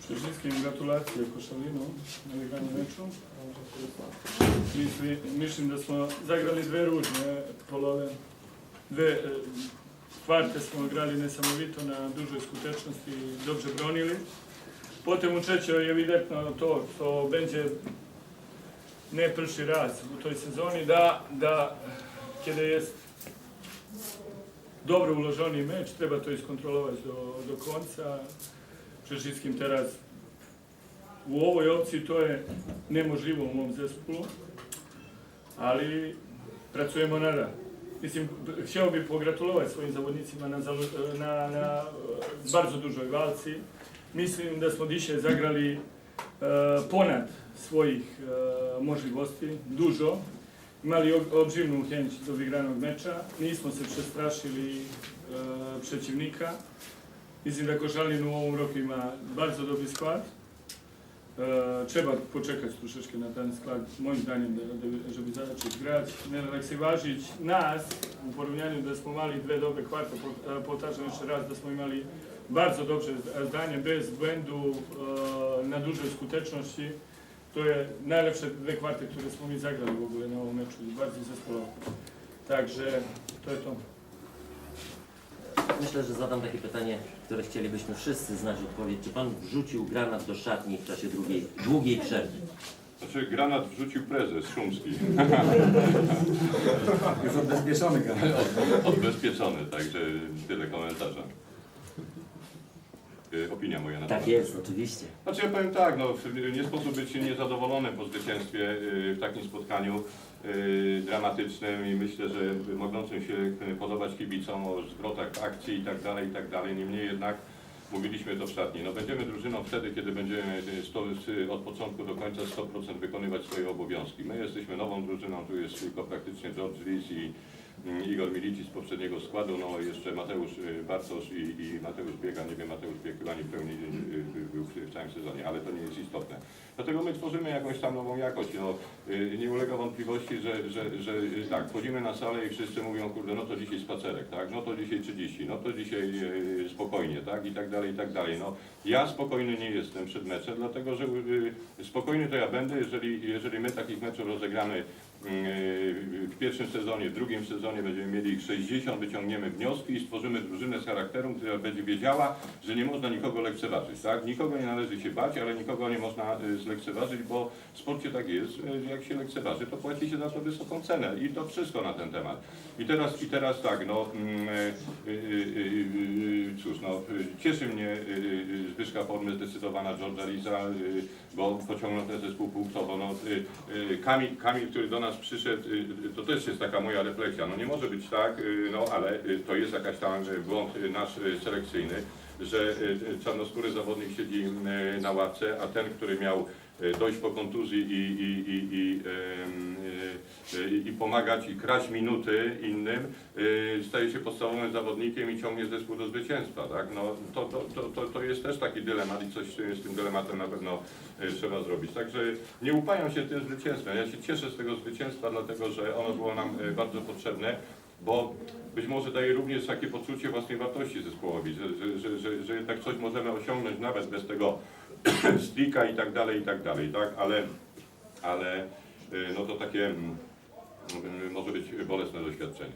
Przede wszystkim gratulacje Koszalinu na wygraniu meczu. Mislim, mislim da smo zagrali dve ružne polove. Dve e, kvarte smo igrali nesamovito na dužoj skutečnosti i dobrze bronili. Potem u trećoj je evidentno to što będzie ne prvi raz u toj sezoni da, da kada jest dobro uloženi meč, treba to iskontrolovati do, do konca. Wszystkim teraz u ovoj opciji to je nemožljivo u mom zespolu, ali pracujemo na rad. Mislim, chciał bih pogratulować swoim zawodnicima na, na, na bardzo dużoj walci. Mislim da smo dzisiaj zagrali e, ponad svojih e, możliwości, dużo. Imali obzimnu chęć do wygranog mecza. Nismo se przestraszyli e, przeciwnika. Mislim da Košalin u ovom roku ima bardzo dobry skład. E, trzeba poczekać troszeczkę na ten skład, moim zdaniem, da, da, żeby zacząć grać. Ne lekceważyć nas u porównaniu da smo mali dve dobre e, powtarzam jeszcze raz, da smo imali bardzo dobrze zdanie, bez błędu, e, na dużej skuteczności. To je najlepsze dve kvarte, które smo mi zagrali w ogóle na meczu, bardziej zespołowo. Także to je to. Myślę, że zadam takie pytanie, które chcielibyśmy wszyscy znać odpowiedź. Czy pan wrzucił granat do szatni w czasie drugiej, długiej przerwy? Znaczy granat wrzucił prezes Szumski, Jest odbezpieczony kanał. odbezpieczony, także tyle komentarza. Y, Opinia moja na Tak temat. jest, oczywiście. Znaczy ja powiem tak, no, nie sposób być niezadowolonym po zwycięstwie y, w takim spotkaniu y, dramatycznym i myślę, że mogącym się podobać kibicom o zwrotach akcji i tak dalej, i tak dalej. Niemniej jednak mówiliśmy to w szatni. No, będziemy drużyną wtedy, kiedy będziemy od początku do końca 100% wykonywać swoje obowiązki. My jesteśmy nową drużyną, tu jest tylko praktycznie George Rees i Igor Milici z poprzedniego składu, no jeszcze Mateusz y, Bartosz i, i Mateusz Biega, nie wiem, Mateusz Bieg chyba nie w pełni y, y, był w, w całym sezonie, ale to nie jest istotne. Dlatego my tworzymy jakąś tam nową jakość. No, nie ulega wątpliwości, że, że, że tak, wchodzimy na salę i wszyscy mówią, kurde, no to dzisiaj spacerek, tak, no to dzisiaj 30, no to dzisiaj spokojnie, tak, i tak dalej, i tak dalej. No, ja spokojny nie jestem przed meczem, dlatego że spokojny to ja będę, jeżeli, jeżeli my takich meczów rozegramy w pierwszym sezonie, w drugim sezonie będziemy mieli ich 60, wyciągniemy wnioski i stworzymy drużynę z charakterem, która będzie wiedziała, że nie można nikogo lekceważyć. Tak? Nikogo nie należy się bać, ale nikogo nie można y, zlekceważyć, bo w sporcie tak jest, y, jak się lekceważy, to płaci się za to wysoką cenę i to wszystko na ten temat. I teraz, i teraz tak, no mm, y, cóż, no, cieszy mnie zwyżka formy zdecydowana George'a Liza, y, bo pociągnął ten zespół punktowo. No, Kamil, Kamil, który do nas przyszedł, to też jest taka moja refleksja. No nie może być tak, y, no ale y, to jest jakaś tam y, błąd nasz selekcyjny, że y, y, czarnoskóry zawodnik siedzi y, na ławce, a ten, który miał dojść po kontuzji i, i, i, i, i pomagać i kraść minuty innym, staje się podstawowym zawodnikiem i ciągnie zespół do zwycięstwa. Tak? No, to, to, to, to, jest też taki dylemat i coś z tym dylematem na pewno trzeba zrobić. Także nie upają się tym zwycięstwem. Ja się cieszę z tego zwycięstwa, dlatego że ono było nam bardzo potrzebne, bo być może daje również takie poczucie własnej wartości zespołowi, że, że, że, że, że jednak coś możemy osiągnąć nawet bez tego stika i tak dalej, i tak dalej, tak? Ale, ale y, no to takie mm, y, może być bolesne doświadczenie.